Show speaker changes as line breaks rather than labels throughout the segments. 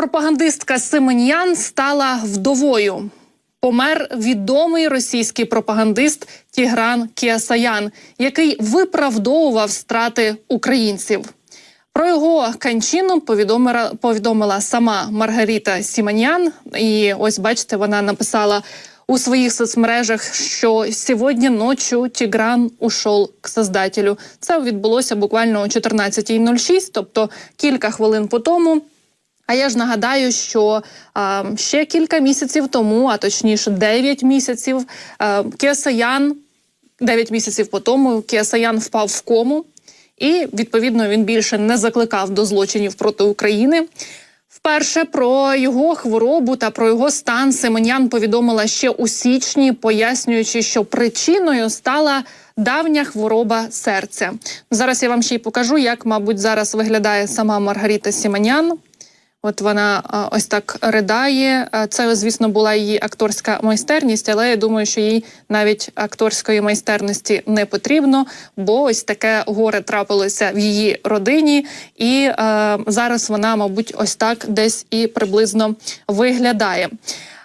Пропагандистка Семен'ян стала вдовою. Помер відомий російський пропагандист Тігран Кіасаян, який виправдовував страти українців. Про його кончину повідомила, повідомила сама Маргарита Сіманян. І ось бачите, вона написала у своїх соцмережах, що сьогодні ночі Тігран ушов к создателю. Це відбулося буквально о 14.06, тобто кілька хвилин по тому. А я ж нагадаю, що а, ще кілька місяців тому, а точніше 9 місяців, а, Кіасаян, 9 місяців по тому, Кіасаян впав в кому, і відповідно він більше не закликав до злочинів проти України. Вперше про його хворобу та про його стан Семенян повідомила ще у січні, пояснюючи, що причиною стала давня хвороба серця. Зараз я вам ще й покажу, як, мабуть, зараз виглядає сама Маргарита Сіманян. От вона ось так ридає. Це, звісно, була її акторська майстерність, але я думаю, що їй навіть акторської майстерності не потрібно, бо ось таке горе трапилося в її родині, і е, зараз вона, мабуть, ось так десь і приблизно виглядає.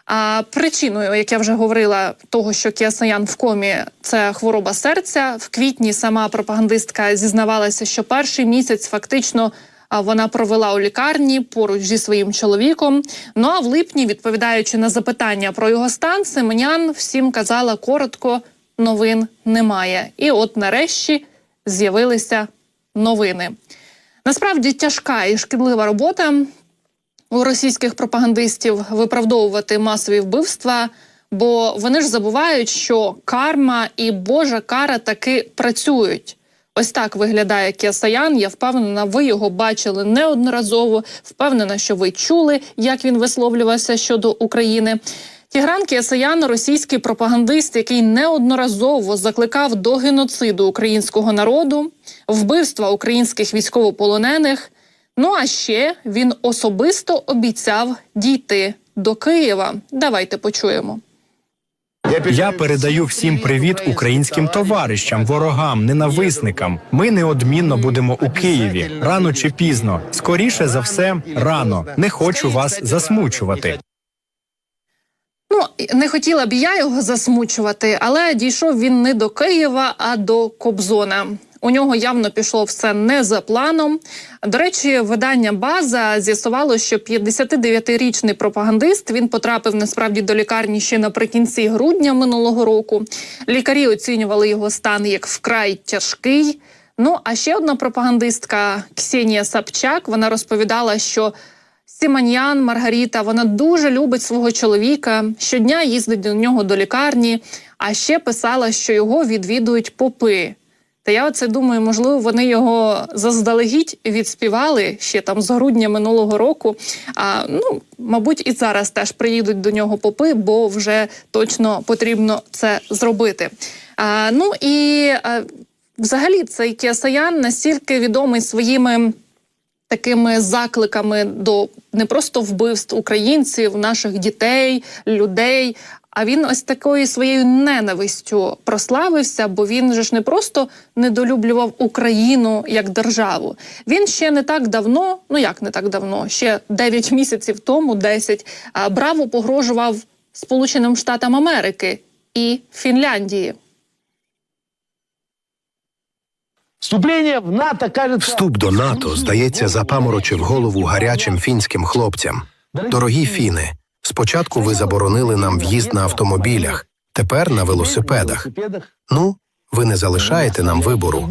А причиною, як я вже говорила, того, що Кіасаян в комі це хвороба серця. В квітні сама пропагандистка зізнавалася, що перший місяць фактично. Вона провела у лікарні поруч зі своїм чоловіком. Ну а в липні, відповідаючи на запитання про його стан, Семенян всім казала коротко: новин немає. І от нарешті з'явилися новини. Насправді тяжка і шкідлива робота у російських пропагандистів виправдовувати масові вбивства, бо вони ж забувають, що карма і Божа кара таки працюють. Ось так виглядає Кіасаян. Я впевнена, ви його бачили неодноразово. Впевнена, що ви чули, як він висловлювався щодо України. Тігран Кіасаян – російський пропагандист, який неодноразово закликав до геноциду українського народу, вбивства українських військовополонених. Ну а ще він особисто обіцяв дійти до Києва. Давайте почуємо.
Я передаю всім привіт українським товаришам, ворогам, ненависникам. Ми неодмінно будемо у Києві рано чи пізно. Скоріше за все, рано. Не хочу вас засмучувати.
Ну не хотіла б я його засмучувати, але дійшов він не до Києва, а до Кобзона. У нього явно пішло все не за планом. До речі, видання База з'ясувало, що 59-річний пропагандист він потрапив насправді до лікарні ще наприкінці грудня минулого року. Лікарі оцінювали його стан як вкрай тяжкий. Ну а ще одна пропагандистка Ксенія Сапчак вона розповідала, що Сіманьян Маргаріта вона дуже любить свого чоловіка. Щодня їздить до нього до лікарні, а ще писала, що його відвідують попи. Та я оце думаю, можливо, вони його заздалегідь відспівали ще там з грудня минулого року. А ну, мабуть, і зараз теж приїдуть до нього попи, бо вже точно потрібно це зробити. А, ну і а, взагалі цей Кіасаян настільки відомий своїми. Такими закликами до не просто вбивств українців, наших дітей, людей. А він ось такою своєю ненавистю прославився, бо він же ж не просто недолюблював Україну як державу. Він ще не так давно, ну як не так давно, ще 9 місяців тому, 10, браво погрожував Сполученим Штатам Америки і Фінляндії.
Вступлення в НАТО кажеться...
Вступ до НАТО, здається, запаморочив голову гарячим фінським хлопцям. Дорогі фіни, спочатку ви заборонили нам в'їзд на автомобілях, тепер на велосипедах. Ну, ви не залишаєте нам вибору.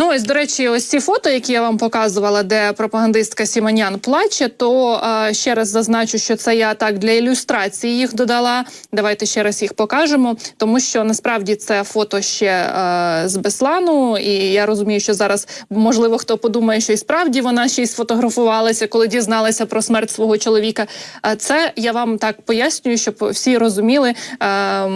Ну, ось, до речі, ось ці фото, які я вам показувала, де пропагандистка Сіманян плаче, то е, ще раз зазначу, що це я так для ілюстрації їх додала. Давайте ще раз їх покажемо, тому що насправді це фото ще е, з Беслану, і я розумію, що зараз можливо хто подумає, що і справді вона ще й сфотографувалася, коли дізналася про смерть свого чоловіка. Е, це я вам так пояснюю, щоб всі розуміли, е,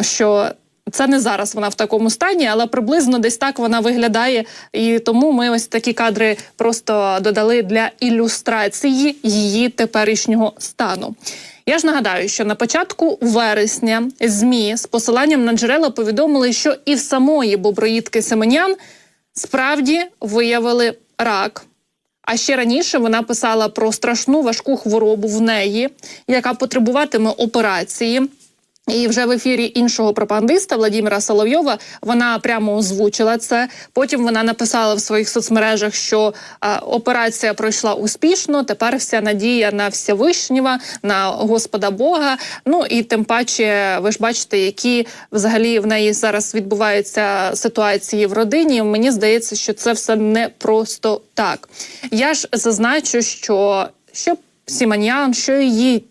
що. Це не зараз вона в такому стані, але приблизно десь так вона виглядає. І тому ми ось такі кадри просто додали для ілюстрації її теперішнього стану. Я ж нагадаю, що на початку вересня змі з посиланням на джерела повідомили, що і в самої боброїдки Семенян справді виявили рак. А ще раніше вона писала про страшну важку хворобу в неї, яка потребуватиме операції. І вже в ефірі іншого пропагандиста Владимира Соловйова вона прямо озвучила це. Потім вона написала в своїх соцмережах, що е, операція пройшла успішно. Тепер вся надія на Всевишнього, на Господа Бога. Ну і тим паче, ви ж бачите, які взагалі в неї зараз відбуваються ситуації в родині. Мені здається, що це все не просто так. Я ж зазначу, що що Сіманян, що її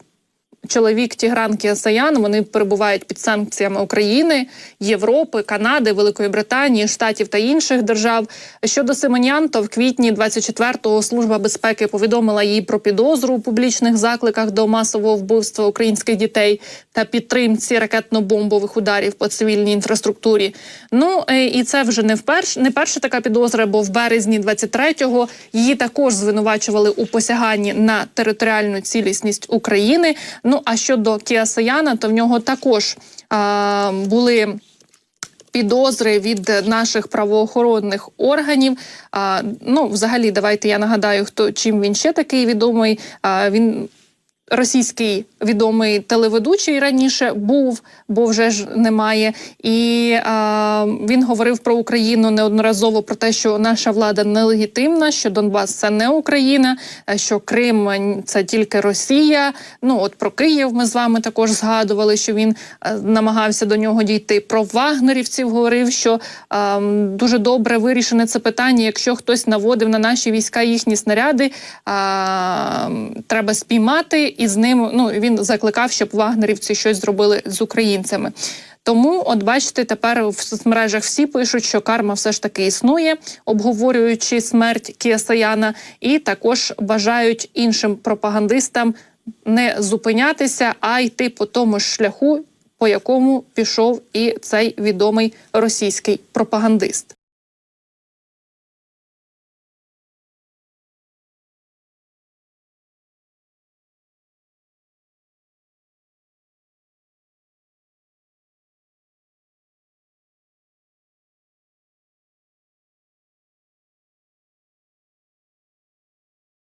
чоловік Тігран Кіасаян. Вони перебувають під санкціями України, Європи, Канади, Великої Британії, Штатів та інших держав. Щодо Симонян, то в квітні 24-го служба безпеки повідомила їй про підозру у публічних закликах до масового вбивства українських дітей та підтримці ракетно-бомбових ударів по цивільній інфраструктурі. Ну е, і це вже не вперше не перша така підозра, бо в березні 23-го її також звинувачували у посяганні на територіальну цілісність України. Ну а щодо Кіасаяна, то в нього також а, були. Підозри від наших правоохоронних органів. А, ну, взагалі, давайте я нагадаю, хто чим він ще такий відомий. А, він російський відомий телеведучий раніше був, бо вже ж немає. І а, він говорив про Україну неодноразово про те, що наша влада нелегітимна, що Донбас це не Україна, що Крим це тільки Росія. Ну от про Київ ми з вами також згадували, що він е, намагався до нього дійти. Про вагнерівців говорив, що е, дуже добре вирішене це питання. Якщо хтось наводив на наші війська їхні снаряди, е, треба спіймати і з ним. Ну він закликав, щоб вагнерівці щось зробили з українцями. Тому, от бачите, тепер в соцмережах всі пишуть, що карма все ж таки існує, обговорюючи смерть Кіасаяна, і також бажають іншим пропагандистам не зупинятися, а йти по тому ж шляху, по якому пішов і цей відомий російський пропагандист.